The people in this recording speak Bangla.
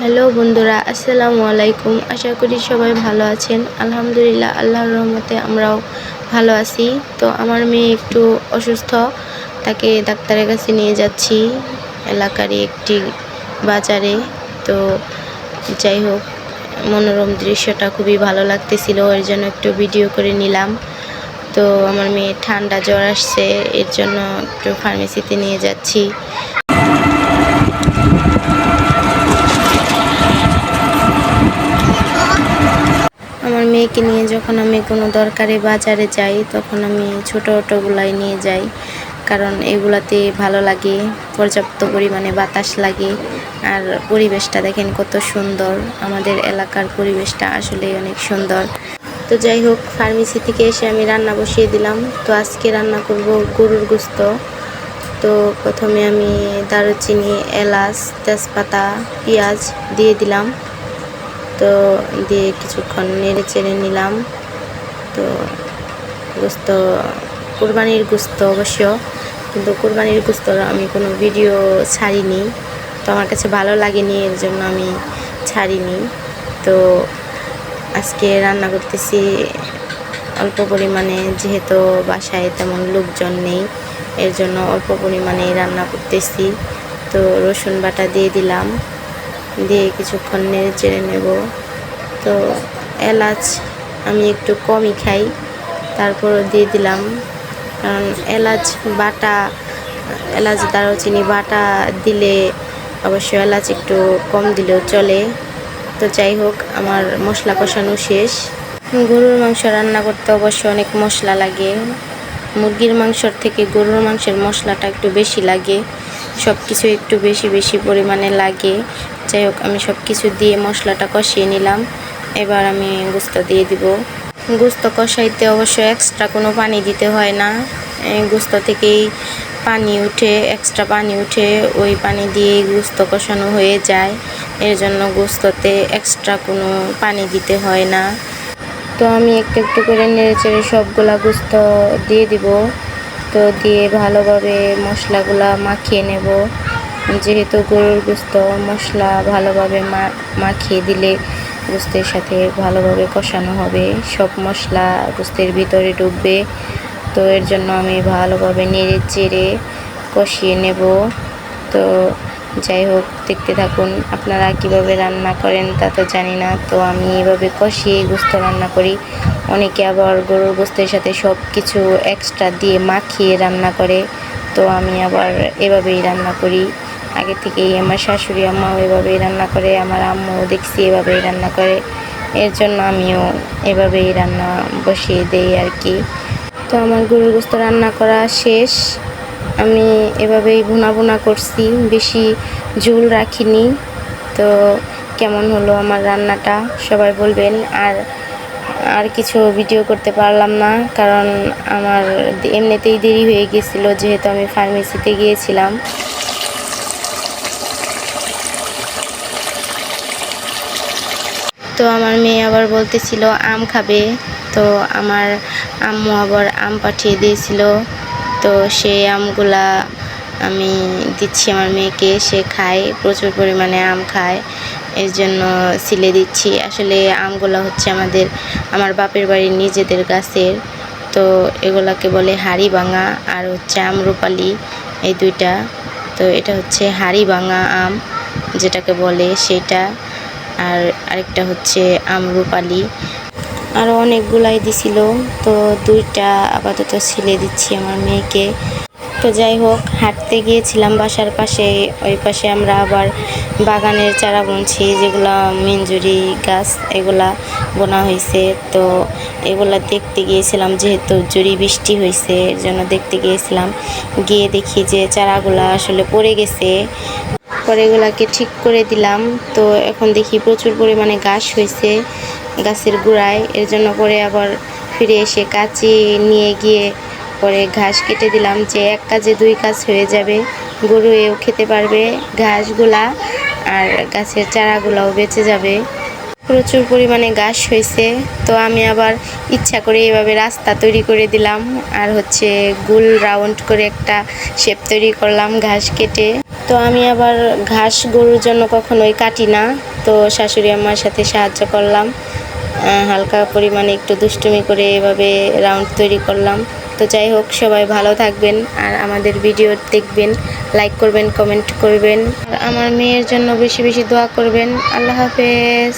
হ্যালো বন্ধুরা, আসসালামু আলাইকুম। আশা করি সবাই ভালো আছেন। আলহামদুলিল্লাহ, আল্লাহর রহমতে আমরাও ভালো আছি। তো আমার মেয়ে একটু অসুস্থ, তাকে ডাক্তারের কাছে নিয়ে যাচ্ছি। এলাকারই একটি বাজারে। তো যাই হোক, মনোরম দৃশ্যটা খুবই ভালো লাগতেছিল, এর জন্য একটু ভিডিও করে নিলাম। তো আমার মেয়ে ঠান্ডা জ্বর আসছে, এর জন্য একটু ফার্মেসিতে নিয়ে যাচ্ছি। আমার মেয়েকে নিয়ে যখন আমি কোনো দরকারে বাজারে যাই, তখন আমি ছোটো অটোগুলাই নিয়ে যাই। কারণ এগুলাতে ভালো লাগে, পর্যাপ্ত পরিমাণে বাতাস লাগে। আর পরিবেশটা দেখেন কত সুন্দর। আমাদের এলাকার পরিবেশটা আসলে অনেক সুন্দর। তো যাই হোক ফার্মেসি থেকে এসে আমি রান্না বসিয়ে দিলাম। তো আজকে রান্না করব গরুর গোস্ত। তো প্রথমে আমি দারুচিনি, এলাচ, তেজপাতা, পেঁয়াজ দিয়ে দিলাম। তো দিয়ে কিছুক্ষণ নেড়ে চেড়ে নিলাম। তো গোস্ত, কোরবানির গোস্ত অবশ্য, কিন্তু কোরবানির গোস্তর আমি কোনো ভিডিও ছাড়িনি। তো আমার কাছে ভালো লাগেনি, এর জন্য আমি ছাড়িনি। তো আজকে রান্না করতেছি অল্প পরিমাণে, যেহেতু বাসায় তেমন লোকজন নেই, এর জন্য অল্প পরিমাণে রান্না করতেছি। তো রসুন বাটা দিয়ে দিলাম। দিয়ে কিছুক্ষণ নেড়ে চেড়ে নেব। তো এলাচ আমি একটু কমই খাই, তারপরও দিয়ে দিলাম। কারণ এলাচ বাটা, এলাচ, দারুচিনি বাটা দিলে অবশ্য এলাচ একটু কম দিলেও চলে। তো যাই হোক, আমার মশলা কষানো শেষ। গরুর মাংস রান্না করতে অবশ্য অনেক মশলা লাগে। মুরগির মাংসর থেকে গরুর মাংসের মশলাটা একটু বেশি লাগে। সব কিছু একটু বেশি বেশি পরিমাণে লাগে। যাই হোক, আমি সব কিছু দিয়ে মশলাটা কষিয়ে নিলাম। এবার আমি গুস্ত দিয়ে দিব। গুস্ত কষাইতে অবশ্য এক্সট্রা কোনো পানি দিতে হয় না। গুস্ত থেকেই পানি উঠে এক্সট্রা পানি উঠে ওই পানি দিয়েই গুস্ত কষানো হয়ে যায়। এর জন্য গুস্ততে এক্সট্রা কোনো পানি দিতে হয় না। তো আমি একটু একটু করে নেড়ে চেড়ে সবগুলা গুস্ত দিয়ে দিব। তো দিয়ে ভালোভাবে মশলাগুলা মাখিয়ে নেব। যেহেতু গরুর গুস্ত, মশলা ভালোভাবে মাখিয়ে দিলে গুস্তের সাথে ভালোভাবে কষানো হবে। সব মশলা গুস্তের ভিতরে ডুববে তো এর জন্য আমি ভালোভাবে নেড়ে চেড়ে কষিয়ে নেব। তো যাই হোক, দেখতে থাকুন আপনারা কীভাবে রান্না করেন তা তো জানি না। তো আমি এভাবে কষিয়ে গোস্ত রান্না করি। অনেকে আবার গরুর গোস্তের সাথে সব কিছু এক্সট্রা দিয়ে মাখিয়ে রান্না করে। তো আমি আবার এভাবেই রান্না করি। আগে থেকেই আমার শাশুড়ি আম্মাও এভাবেই রান্না করে, আমার আম্মুও দেখছি এভাবেই রান্না করে। এর জন্য আমিও এভাবেই রান্না বসিয়ে দেই আর কি। তো আমার গরুর গোস্ত রান্না করা শেষ। আমি এভাবেই ভুনা ভুনা করছি, বেশি ঝোল রাখিনি। তো কেমন হলো আমার রান্নাটা? সবাই বলবেন। আর আর কিছু ভিডিও করতে পারলাম না, কারণ আমার এমনিতেই দেরি হয়ে গেছিল, যেহেতু আমি ফার্মেসিতে গিয়েছিলাম। তো আমার মেয়ে আবার বলতেছিল, আম খাবে। তো আমার আম্মু আবার আম পাঠিয়ে দিয়েছিল। তো সেই আমগুলা আমি দিচ্ছি আমার মেয়েকে, সে খায়, প্রচুর পরিমাণে আম খায়। এর জন্য সিলে দিচ্ছি। আসলে আমগুলো হচ্ছে আমাদের, আমার বাপের বাড়ির নিজেদের গাছের। তো এগুলাকে বলে হাড়ি ভাঙা আর হচ্ছে আমরুপালি এই দুইটা। তো এটা হচ্ছে হাড়ি ভাঙা আম, যেটাকে বলে সেটা। আর আরেকটা হচ্ছে আমরুপালি। আরও অনেকগুলাই দিছিল, তো দুইটা আপাতত ছিলে দিচ্ছি আমার মেয়েকে। তো যাই হোক, হাঁটতে গিয়েছিলাম বাসার পাশে, ওই পাশে আমরা আবার বাগানের চারা বুনছি, যেগুলা মেঞ্জুরি গাছ, এগুলা বোনা হয়েছে তো এগুলা দেখতে গিয়েছিলাম, যেহেতু জুড়ি বৃষ্টি হয়েছে জন্য দেখতে গিয়েছিলাম। গিয়ে দেখি যে চারাগুলা আসলে পড়ে গেছে। পরে এগুলাকে ঠিক করে দিলাম। তো এখন দেখি প্রচুর পরিমাণে ঘাস হয়েছে গাছের গোড়ায়। এর জন্য পরে আবার ফিরে এসে কাচি নিয়ে গিয়ে পরে ঘাস কেটে দিলাম যে এক কাজে দুই কাজ হয়ে যাবে। গরু এও খেতে পারবে ঘাসগুলা আর গাছের চারাগুলাও বেঁচে যাবে। প্রচুর পরিমাণে ঘাস হয়েছে। তো আমি আবার ইচ্ছা করে এভাবে রাস্তা তৈরি করে দিলাম। আর হচ্ছে গোল রাউন্ড করে একটা শেপ তৈরি করলাম ঘাস কেটে। তো আমি আবার ঘাস গরুর জন্য কখনোই কাটি না। তো শাশুড়ি আমার সাথে সাহায্য করলাম। হালকা পরিমাণে একটু দুষ্টুমি করে এভাবে রাউন্ড তৈরি করলাম। তো যাই হোক, সবাই ভালো থাকবেন আর আমাদের ভিডিও দেখবেন লাইক করবেন কমেন্ট করবেন। আর আমার মেয়ের জন্য বেশি বেশি দোয়া করবেন। আল্লাহ হাফেজ।